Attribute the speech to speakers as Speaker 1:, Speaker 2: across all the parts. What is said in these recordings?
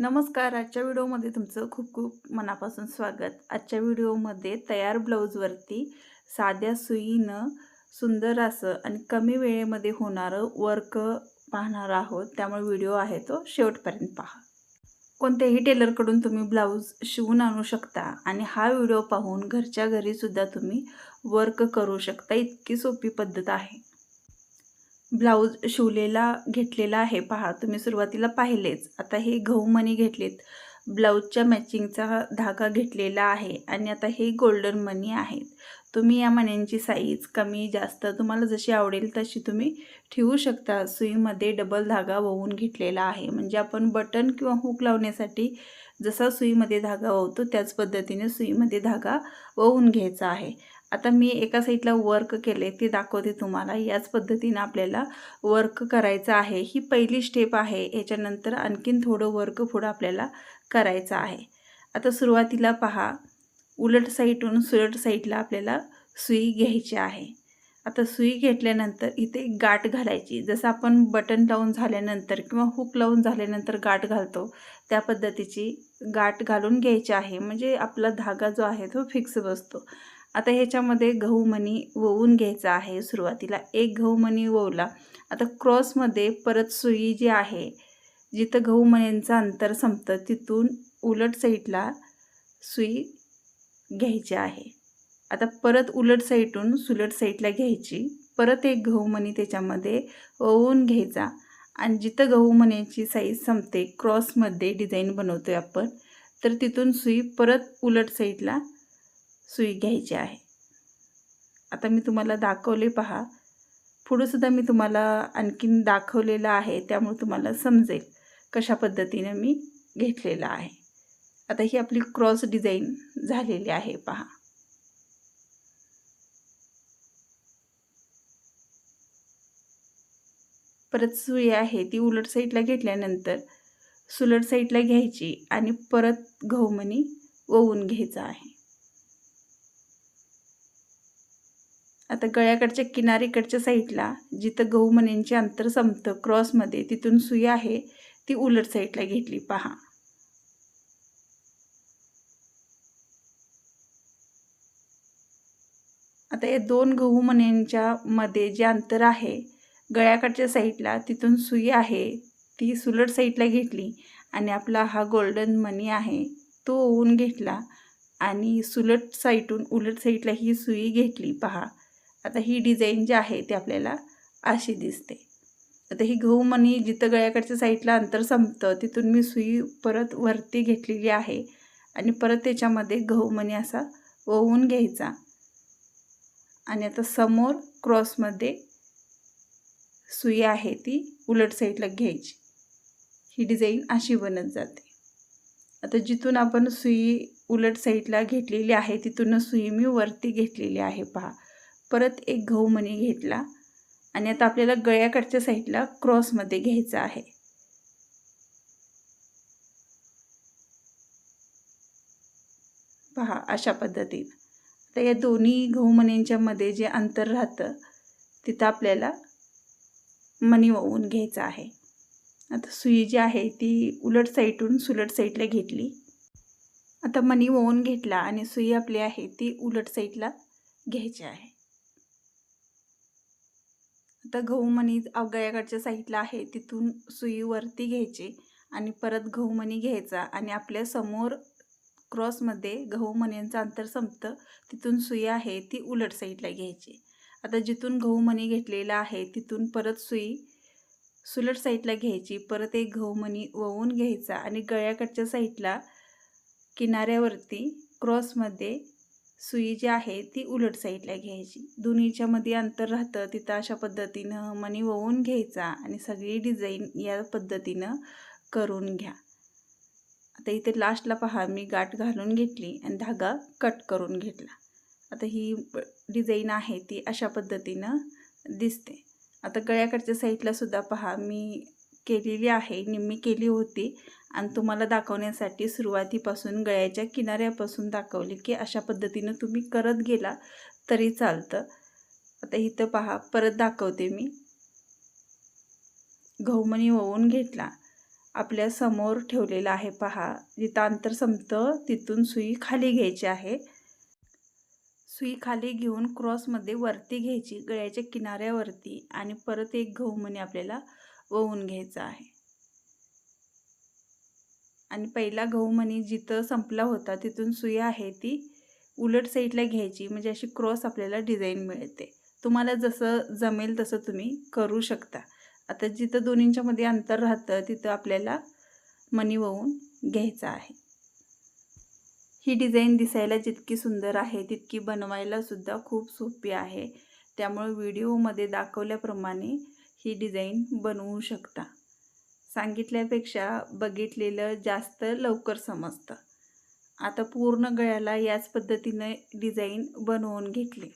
Speaker 1: नमस्कार आजच्या व्हिडिओमध्ये तुमचं खूप खूप मनापासून स्वागत. आजच्या व्हिडिओमध्ये तयार ब्लाऊजवरती साध्या सुईनं सुंदर असं आणि कमी वेळेमध्ये होणारं वर्क पाहणार आहोत. त्यामुळे व्हिडिओ आहे तो शेवटपर्यंत पहा. कोणत्याही टेलरकडून तुम्ही ब्लाऊज शिवून आणू शकता आणि हा व्हिडिओ पाहून घरच्या घरीसुद्धा तुम्ही वर्क करू शकता. इतकी सोपी पद्धत आहे. ब्लाऊज शिवलेला घेतलेला आहे. पहा तुम्ही सुरुवातीला पाहिलेच. आता हे गहू मणी घेतलेत. ब्लाऊजच्या मॅचिंगचा धागा घेतलेला आहे आणि आता हे गोल्डन मनी आहेत. तुम्ही या मण्यांची साईज कमी जास्त तुम्हाला जशी आवडेल तशी तुम्ही ठेवू शकता. सुईमध्ये डबल धागा वहून घेतलेला आहे. म्हणजे आपण बटन किंवा हुक लावण्यासाठी जसा सुईमध्ये धागा ववतो त्याच पद्धतीने सुईमध्ये धागा वहून घ्यायचा आहे. आता मी एका साईडला वर्क केले ते दाखवते तुम्हाला. याच पद्धतीनं आपल्याला वर्क करायचं आहे. ही पहिली स्टेप आहे. याच्यानंतर आणखीन थोडं वर्क पुढं आपल्याला करायचं आहे. आता सुरुवातीला पहा. उलट साईडून सुलट साईडला आपल्याला सुई घ्यायची आहे. आता सुई घेतल्यानंतर इथे गाठ घालायची. जसं आपण बटन लावून झाल्यानंतर किंवा हुक लावून झाल्यानंतर गाठ घालतो त्या पद्धतीची गाठ घालून घ्यायची आहे. म्हणजे आपला धागा जो आहे तो फिक्स बसतो. आता ह्याच्यामध्ये गहू मणी वळून घ्यायचा आहे सुरुवातीला. एक गहू मणी वळला. आता क्रॉसमध्ये परत सुई जी आहे जिथं गहू मण्यांचं अंतर संपतं तिथून उलट साईडला सुई घ्यायची आहे. आता परत उलट साईडून सुलट साईडला घ्यायची. परत एक गहू मणी त्याच्यामध्ये ओवून घ्यायचा. आणि जिथं गहू मण्याची साईज संपते क्रॉसमध्ये डिझाईन बनवतो आहे आपण तर तिथून सुई परत उलट साईडला सुई घ्यायची आहे. आता मी तुम्हाला दाखवले पहा. पुढंसुद्धा मी तुम्हाला आणखीन दाखवलेलं आहे त्यामुळे तुम्हाला समजेल कशा पद्धतीने मी घेतलेलं आहे. आता ही आपली क्रॉस डिझाईन झालेली आहे पहा. परत सुई आहे ती उलट साईडला घेतल्यानंतर सुलट साईडला घ्यायची आणि परत गहूमणी ओवून घ्यायचा आहे. आता गळ्याकडच्या किनारीकडच्या साईडला जिथं गहूमणींचे अंतर संपतं क्रॉसमध्ये तिथून सुई आहे ती उलट साईडला घेतली पहा. आता या दोन गहू मण्यांच्या मध्ये जे अंतर आहे गळ्याकडच्या साईडला तिथून सुई आहे. ती सुलट साईडला घेतली आणि आपला हा गोल्डन मनी आहे तो ओवून घेतला आणि सुलट साईडून उलट साईडला ही सुई घेतली. पहा आता ही डिझाईन जी आहे ती आपल्याला अशी दिसते. आता ही गहू मणी जिथं गळ्याकडच्या साईडला अंतर संपतं तिथून मी सुई परत वरती घेतलेली आहे आणि परत त्याच्यामध्ये गहू मणी असा ओवून घ्यायचा. आणि आता समोर क्रॉसमध्ये सुई आहे ती उलट साईडला घ्यायची. ही डिझाईन अशी बनत जाते. आता जिथून आपण सुई उलट साईडला घेतलेली आहे तिथून सुई मी वरती घेतलेली आहे पहा. परत एक गहू मणी घेतला आणि आता आपल्याला गळ्याकडच्या साईडला क्रॉसमध्ये घ्यायचं आहे. पहा अशा पद्धतीनं. आता या दोन्ही गहू जे अंतर राहतं तिथं आपल्याला मणी वळून घ्यायचं आहे. आता सुई जी आहे ती उलट साईडून सुलट साईडला घेतली. आता मणी वळून घेतला आणि सुई आपली आहे ती उलट साईडला घ्यायची आहे. आता गहू मणी गळ्याकडच्या साईडला आहे तिथून सुई वरती घ्यायची आणि परत गहू मणी घ्यायचा आणि आपल्यासमोर क्रॉसमध्ये गहू मण्यांचं अंतर संपतं तिथून सुई आहे ती उलट साईडला घ्यायची. आता जिथून गहू मणी घेतलेला आहे तिथून परत सुई सुलट साईडला घ्यायची परत एक गहू मणी वळून घ्यायचा आणि गळ्याकडच्या साईडला किनाऱ्यावरती क्रॉसमध्ये सुई जी आहे ती उलट साईडला घ्यायची. दोन्हीच्यामध्ये अंतर राहतं तिथं अशा पद्धतीनं मणी वळून घ्यायचा आणि सगळी डिझाईन या पद्धतीनं करून घ्या. आता इथे लास्टला पहा मी गाठ घालून घेतली आणि धागा कट करून घेतला. आता ही डिझाईन आहे ती अशा पद्धतीनं दिसते. आता गळ्याकडच्या साईडला सुद्धा पहा मी केलेली आहे निम्मी केली होती आणि तुम्हाला दाखवण्यासाठी सुरुवातीपासून गळ्याच्या किनाऱ्यापासून दाखवली की अशा पद्धतीनं तुम्ही करत गेला तरी चालतं. आता इथं पहा परत दाखवते मी. गहूमणी वळून घेतला. आपल्यासमोर ठेवलेला आहे पहा जिथं अंतर संपतं तिथून सुई खाली घ्यायची आहे. सुई खाली घेऊन क्रॉसमध्ये वरती घ्यायची गळ्याच्या किनाऱ्यावरती आणि परत एक गहू मणी आपल्याला वहून घ्यायचा आहे. आणि पहिला गहू मणी जिथं संपला होता तिथून सुई आहे ती उलट साईडला घ्यायची म्हणजे अशी क्रॉस आपल्याला डिझाईन मिळते. तुम्हाला जसं जमेल तसं तुम्ही करू शकता. आता जिथं दोन्हींच्यामध्ये अंतर राहतं तिथं आपल्याला मणी वहून घ्यायचं आहे. ही डिझाईन दिसायला जितकी सुंदर आहे तितकी बनवायला सुद्धा खूप सोपी आहे. त्यामुळे व्हिडिओमध्ये दाखवल्याप्रमाणे ही डिझाईन बनवू शकता. सांगितल्यापेक्षा बघितलेलं जास्त लवकर समजतं. आता पूर्ण गळ्याला याच पद्धतीने डिझाईन बनवून घेतली.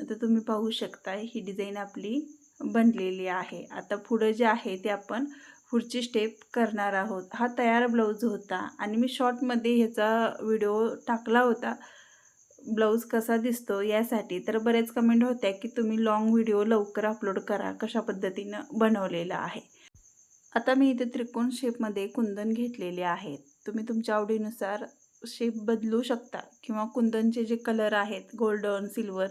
Speaker 1: आता तुम्ही पाहू शकता ही डिझाईन आपली बनलेली आहे. आता पुढं जे आहे ते आपण पुढची स्टेप करणार आहोत. हा तयार ब्लाऊज होता आणि मी शॉर्टमध्ये ह्याचा व्हिडिओ टाकला होता. ब्लाऊज कसा दिसतो यासाठी. तर बरेच कमेंट होत्या की तुम्ही लॉंग व्हिडिओ लवकर अपलोड करा. कशा पद्धतीनं बनवलेला आहे. आता मी इथे त्रिकोण शेपमध्ये कुंदन घेतलेले आहेत. तुम्ही तुमच्या आवडीनुसार शेप बदलू शकता किंवा कुंदनचे जे कलर आहेत गोल्डन सिल्वर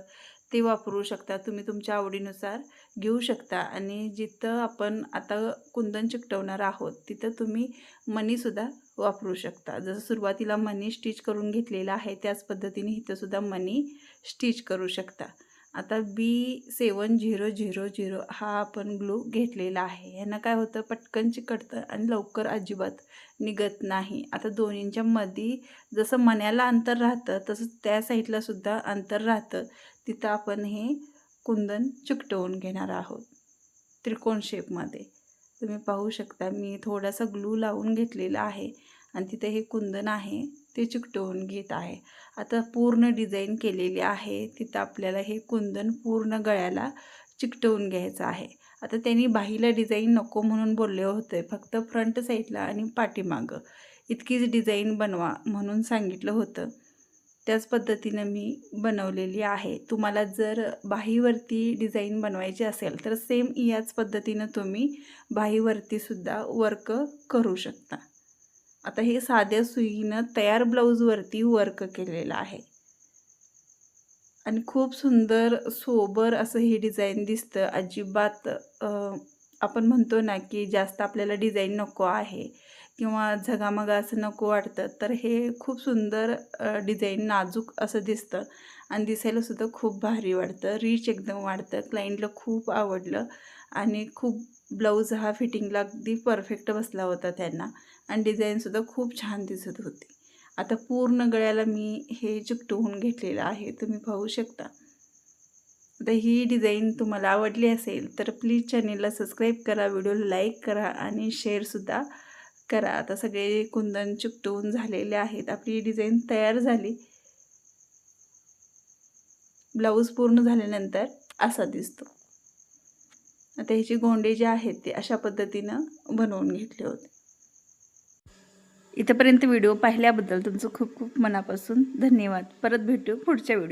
Speaker 1: ते वापरू शकता. तुम्ही तुमच्या आवडीनुसार घेऊ शकता. आणि जिथं आपण आता कुंदन चिकटवणार आहोत तिथं तुम्ही मनीसुद्धा वापरू शकता. जसं सुरुवातीला मनी स्टिच करून घेतलेला आहे त्याच पद्धतीने इथंसुद्धा मनी स्टिच करू शकता. आता B seven zero zero zero हा आपण ग्लू घेतलेला आहे. ह्यानं काय होतं? पटकन चिकटतं आणि लवकर अजिबात निघत नाही. आता दोन्हींच्या मध्ये जसं मण्याला अंतर राहतं तसंच त्या साईडलासुद्धा अंतर राहतं. तिथं आपण हे कुंदन चिकटवून घेणार आहोत. त्रिकोण शेपमध्ये तुम्ही पाहू शकता मी थोडासा ग्लू लावून घेतलेला आहे आणि तिथे हे कुंदन आहे ते चिकटवून घेत आहे. आता पूर्ण डिझाईन केलेली आहे तिथं आपल्याला हे कुंदन पूर्ण गळ्याला चिकटवून घ्यायचं आहे. आता त्यांनी बाहीला डिझाईन नको म्हणून बोलले होते फक्त फ्रंट साईडला आणि पाठीमागं. इतकीच डिझाईन बनवा म्हणून सांगितलं होतं. त्याच पद्धतीनं मी बनवलेली आहे. तुम्हाला जर बाहीवरती डिझाईन बनवायची असेल तर सेम याच पद्धतीनं तुम्ही बाहीवरतीसुद्धा वर्क करू शकता. आता हे साध्या सुईनं तयार ब्लाऊजवरती वर्क केलेलं आहे. आणि खूप सुंदर सोबर असं हे डिझाईन दिसतं. अजिबात आपण म्हणतो ना की जास्त आपल्याला डिझाईन नको आहे. किंवा झगामगा असं नको वाटतं तर हे खूप सुंदर डिझाईन नाजूक असं दिसतं आणि दिसायलासुद्धा खूप भारी वाटतं. रीच एकदम वाढतं क्लाइंटला खूप आवडलं आणि खूप ब्लाऊज हा फिटिंगला अगदी परफेक्ट बसला होता त्यांना आणि डिझाईनसुद्धा खूप छान दिसत होती. आता पूर्ण गळ्याला मी हे चिकटवून घेतलेलं आहे तुम्ही पाहू शकता. आता ही डिझाईन तुम्हाला आवडली असेल तर प्लीज चॅनेलला सबस्क्राईब करा व्हिडिओला लाईक करा आणि शेअरसुद्धा करा. आता सगळे कुंदन चिकटवून झालेले आहेत. आपली डिझाईन तयार झाली. ब्लाऊज पूर्ण झाल्यानंतर असा दिसतो. आता ह्याची गोंडे जे आहेत ते अशा पद्धतीनं बनवून घेतले होते. इथंपर्यंत व्हिडिओ पाहिल्याबद्दल तुमचं खूप खूप मनापासून धन्यवाद. परत भेटू पुढच्या व्हिडिओ